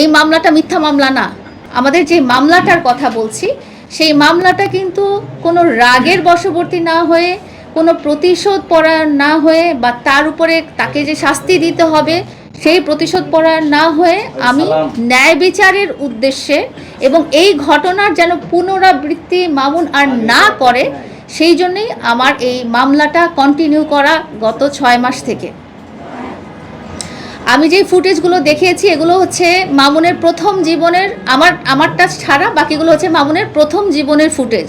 এই মামলাটা মিথ্যা মামলা না। আমাদের যে মামলাটার কথা বলছি সেই মামলাটা কিন্তু কোনো রাগের বশবর্তী না হয়ে কোনো প্রতিশোধ পরায়ণ না হয়ে বা তার উপরে তাকে যে শাস্তি দিতে হবে সেই প্রতিশোধ পরায়ণ না হয়ে আমি ন্যায় বিচারের উদ্দেশ্যে এবং এই ঘটনার যেন পুনরাবৃত্তি মামুন আর না করে সেই জন্যই আমার এই মামলাটা কন্টিনিউ করা গত ছয় মাস থেকে। আমি যে ফুটেজগুলো দেখিয়েছি, এগুলো হচ্ছে মামুনের প্রথম জীবনের, আমার, আমারটা ছাড়া বাকিগুলো হচ্ছে মামুনের প্রথম জীবনের ফুটেজ।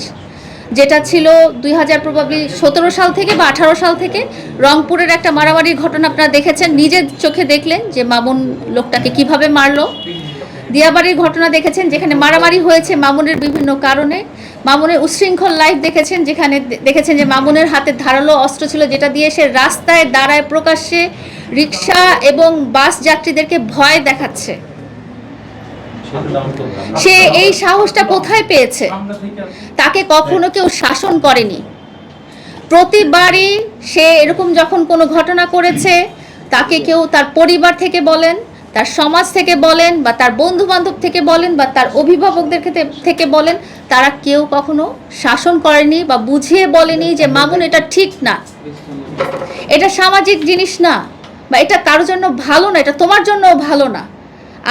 যেটা ছিল দুই হাজার প্রবাবলি সতেরো সাল থেকে বা আঠারো সাল থেকে রংপুরের একটা মারামারির ঘটনা আপনারা দেখেছেন, নিজের চোখে দেখলেন যে মামুন লোকটাকে কীভাবে মারলো। দিয়াবাড়ির ঘটনা দেখেছেন, যেখানে মারামারি হয়েছে মামুনের বিভিন্ন কারণে। মামুনের উচ্ছৃঙ্খল লাইফ দেখেছেন, যেখানে দেখেছেন যে মামুনের হাতে ধারালো অস্ত্র ছিল, যেটা দিয়ে সে রাস্তায়, দাঁড়ায়, প্রকাশ্যে রিক্সা এবং বাস যাত্রীদেরকে ভয় দেখাচ্ছে। সে এই সাহসটা কোথায় পেয়েছে? তাকে কখনো কেউ শাসন করেনি। প্রতিবারই সে এরকম যখন কোনো ঘটনা করেছে, তাকে কেউ তার পরিবার থেকে বলেন, তার সমাজ থেকে বলেন, বা তার বন্ধু বান্ধব থেকে বলেন, বা তার অভিভাবকদের থেকে বলেন, তারা কেউ কখনো শাসন করেনি বা বুঝিয়ে বলেনি যে, মামুন, এটা ঠিক না। এটা সামাজিক জিনিস না। বা এটা কারোর জন্য ভালো না, এটা তোমার জন্যও ভালো না।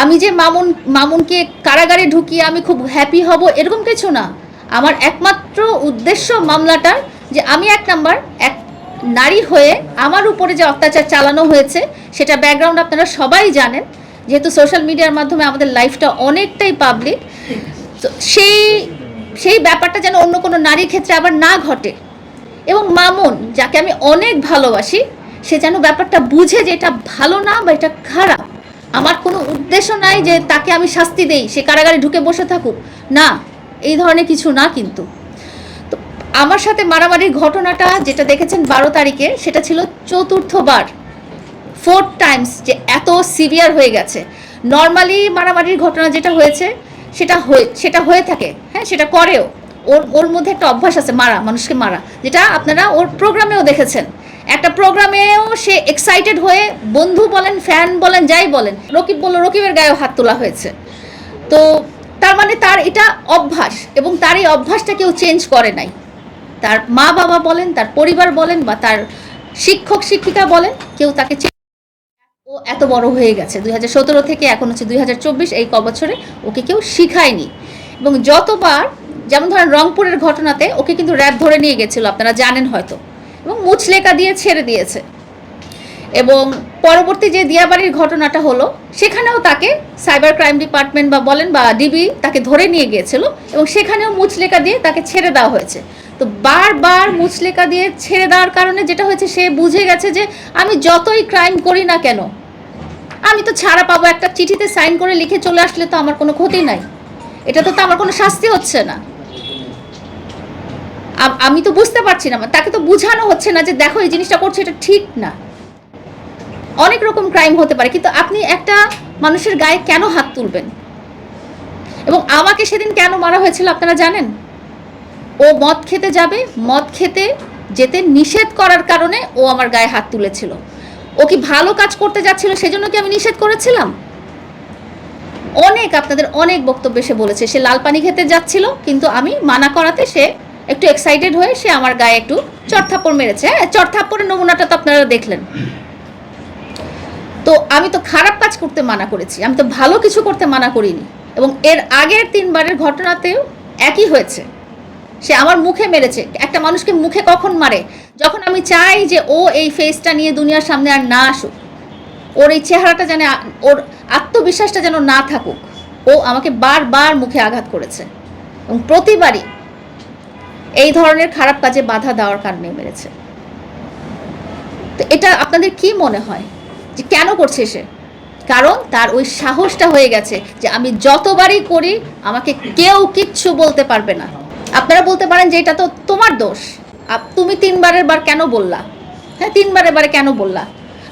আমি যে মামুন, মামুনকে কারাগারে ঢুকিয়ে আমি খুব হ্যাপি হব এরকম কিছু না। আমার একমাত্র উদ্দেশ্য মামলাটার যে আমি এক নাম্বার, এক নারী হয়ে আমার উপরে যে অত্যাচার চালানো হয়েছে, সেটা ব্যাকগ্রাউন্ড আপনারা সবাই জানেন। যেহেতু সোশ্যাল মিডিয়ার মাধ্যমে আমাদের লাইফটা অনেকটাই পাবলিক তো সেই সেই ব্যাপারটা যেন অন্য কোনো নারীর ক্ষেত্রে আবার না ঘটে। এবং মামুন, যাকে আমি অনেক ভালোবাসি সে যেন ব্যাপারটা বুঝে যে এটা ভালো না বা এটা খারাপ। আমার কোনো উদ্দেশ্য নাই যে তাকে আমি শাস্তি দেই, সে কারাগারে ঢুকে বসে থাকুক। না, এই ধরনের কিছু না কিন্তু। তো আমার সাথে মারামারির ঘটনাটা যেটা দেখেছেন বারো তারিখে, সেটা ছিল চতুর্থবার। ফোর টাইমস যে এত সিভিয়ার হয়ে গেছে। নর্মালি মারামারির ঘটনা যেটা হয়েছে, সেটা হয়ে সেটা হয়ে থাকে। হ্যাঁ সেটা করেও। ওর ওর মধ্যে একটা অভ্যাস আছে, মারা, মানুষকে মারা। যেটা আপনারা ওর প্রোগ্রামেও দেখেছেন। একটা প্রোগ্রামেও সে এক্সাইটেড হয়ে বন্ধু বলেন ফ্যান বলেন, যাই বলেন, রকিব বলল, রকিবের গায়েও হাত তোলা হয়েছে। তো তার মানে তার এটা অভ্যাস এবং তার এই অভ্যাসটা কেউ চেঞ্জ করে নাই। তার মা বাবা বলেন, তার পরিবার বলেন বা তার শিক্ষক, শিক্ষিকা বলেন, কেউ তাকে ও এত বড় হয়ে গেছে। দুই হাজার সতেরো থেকে এখন হচ্ছে দুই হাজার চব্বিশ, এই ক বছরে ওকে কেউ শিখায়নি। এবং যতবার, যেমন ধরেন রংপুরের ঘটনাতে ওকে কিন্তু র্যাব ধরে নিয়ে গেছিল, আপনারা জানেন হয়তো। এবং মুচলেকা দিয়ে ছেড়ে দিয়েছে। এবং পরবর্তী যে দিয়াবাড়ির ঘটনাটা হলো, সেখানেও তাকে সাইবার ক্রাইম ডিপার্টমেন্ট বা বলেন বা ডিবি তাকে ধরে নিয়ে গিয়েছিল এবং সেখানেও মুচলেকা দিয়ে তাকে ছেড়ে দেওয়া হয়েছে। তো বারবার মুচলেকা দিয়ে ছেড়ে দেওয়ার কারণে যেটা হয়েছে, সে বুঝে গেছে যে আমি যতই ক্রাইম করি না কেন, আমি তো ছাড়া পাবো, একটা চিঠিতে সাইন করে লিখে চলে আসলে তো আমার কোনো ক্ষতি নাই। এটা তো তো আমার কোনো শাস্তি হচ্ছে না। আম- তো বুঝতে পারছি না, তাকে তো বোঝানো হচ্ছে না যে দেখো এই জিনিসটা করছে, এটা ঠিক না। অনেক রকম ক্রাইম হতে পারে, কিন্তু আপনি একটা মানুষের গায়ে কেন হাত তুলবেন? এবং আমাকে সেদিন কেন মারা হয়েছিল আপনারা জানেন? ও মদ খেতে যাবে, মদ খেতে যেতে নিষেধ করার কারণে ও আমার গায়ে হাত তুলেছিল। ও কি ভালো কাজ করতে যাচ্ছিল, সেজন্য কি আমি নিষেধ করেছিলাম? অনেক আপনাদের অনেক বক্তব্য সে বলেছে, সে লাল পানি খেতে যাচ্ছিল, কিন্তু আমি মানা করাতে সে একটু এক্সাইটেড হয়ে সে আমার গায়ে একটু চড়থাপ্পড় মেরেছে। হ্যাঁ চড়থাপ্পড়ের নমুনাটা তো আপনারা দেখলেন। তো আমি তো খারাপ কাজ করতে মানা করেছি। আমি তো ভালো কিছু করতে মানা করিনি। এবং এর আগের তিনবারের ঘটনাতেও একই হয়েছে। সে আমার মুখে মেরেছে। একটা মানুষকে মুখে কখন মারে? যখন আমি চাই যে ও এই ফেসটা নিয়ে দুনিয়ার সামনে আর না আসুক। ওর এই চেহারাটা যেন ওর আত্মবিশ্বাসটা যেন না থাকুক। ও আমাকে বারবার মুখে আঘাত করেছে। এবং প্রতিবারই এই ধরনের খারাপ কাজে বাধা দেওয়ার কারণে মেরেছে। তো এটা আপনাদের কি মনে হয়? যে কেন করছে সে? কারণ তার ওই সাহসটা হয়ে গেছে যে আমি যতবারই করি, আমাকে কেউ কিচ্ছু বলতে পারবে না। আপনারা বলতে পারেন যে এটা তো তোমার দোষ। তুমি তিনবারের বার কেন বললা? হ্যাঁ তিনবারের বারে কেন বললা?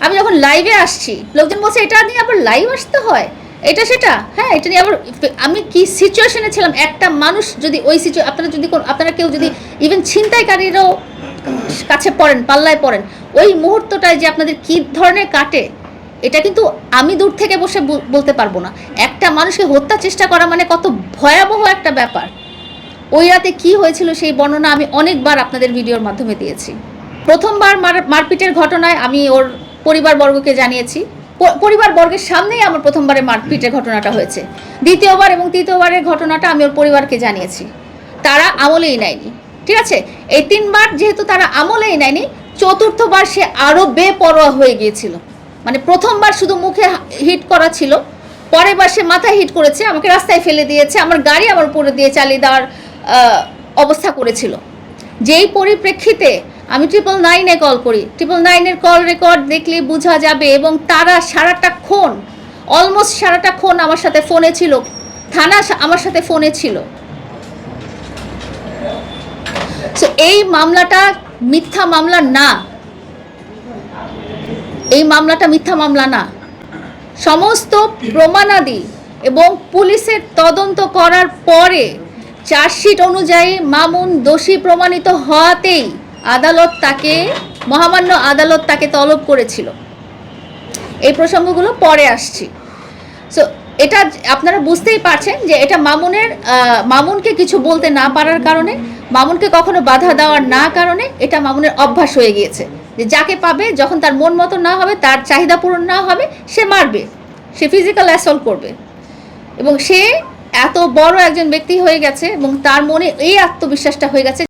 আমি যখন লাইভে আসছি, লোকজন বলছে, এটা নিয়ে আবার লাইভ আসতে হয়? এটা সেটা? হ্যাঁ এটা নিয়ে আবার আমি কি সিচুয়েশনে ছিলাম? একটা মানুষ যদি ওই সিচু আপনারা যদি আপনারা কেউ যদি ইভেন ছিনতাইকারীরও কাছে পড়েন, পাল্লায় পড়েন, ওই মুহূর্তটায় যে আপনাদের কী ধরনের কাটে, এটা কিন্তু আমি দূর থেকে বসে বল- বলতে পারব না। একটা মানুষকে হত্যা চেষ্টা করা মানে কত ভয়াবহ একটা ব্যাপার। ওই রাতে কি হয়েছিল সেই বর্ণনা আমি অনেকবার আপনাদের ভিডিওর মাধ্যমে দিয়েছি। প্রথমবার মার মারপিটের ঘটনায় আমি ওর পরিবারবর্গকে জানিয়েছি। প- পরিবারবর্গের সামনেই আমার প্রথমবারে মারপিটের ঘটনাটা হয়েছে। দ্বিতীয়বার এবং তৃতীয়বারের ঘটনাটা আমি ওর পরিবারকে জানিয়েছি। তারা আমলেই নেয়নি। ঠিক আছে? এই তিনবার যেহেতু তারা আমলেই নেয়নি, চতুর্থবার সে আরও বেপরোয়া হয়ে গিয়েছিল। মানে প্রথমবার শুধু মুখে হিট করা ছিল পরের বার সে মাথায় হিট করেছে, আমাকে রাস্তায় ফেলে দিয়েছে, আমার গাড়ি আমার উপরে দিয়ে চালিয়ে দেওয়ার অবস্থা করেছিল। যেই পরিপ্রেক্ষিতে আমি ট্রিপল নাইনে কল করি। ট্রিপল নাইনের কল রেকর্ড দেখলে বোঝা যাবে এবং তারা সারাটাক্ষণ অলমোস্ট সারাটাক্ষণ আমার সাথে ফোনে ছিল। থানা আমার সাথে ফোনে ছিল। সো এই মামলাটা মিথ্যা মামলা না। এই মামলাটা মিথ্যা মামলা না। সমস্ত প্রমাণাদি এবং পুলিশের তদন্ত করার পরে চার্জশিট অনুযায়ী মামুন দোষী প্রমাণিত হওয়াতেই আদালত তাকে, মহামান্য আদালত তাকে তলব করেছিল। এই প্রসঙ্গগুলো পরে আসছি। সো এটা আপনারা বুঝতেই পারছেন যে এটা মামুনের মামুনকে কিছু বলতে না পারার কারণে, মামুনকে কখনো বাধা দেওয়ার না কারণে এটা মামুনের অভ্যাস হয়ে গিয়েছে। যে যাকে পাবে, যখন তার মন মতো না হবে, তার চাহিদা পূরণ না হবে, সে মারবে, সে ফিজিক্যাল অ্যাসল্ট করবে। এবং সে এত বড় একজন ব্যক্তি হয়ে গেছে এবং তার মনে এই আত্মবিশ্বাসটা হয়ে গেছে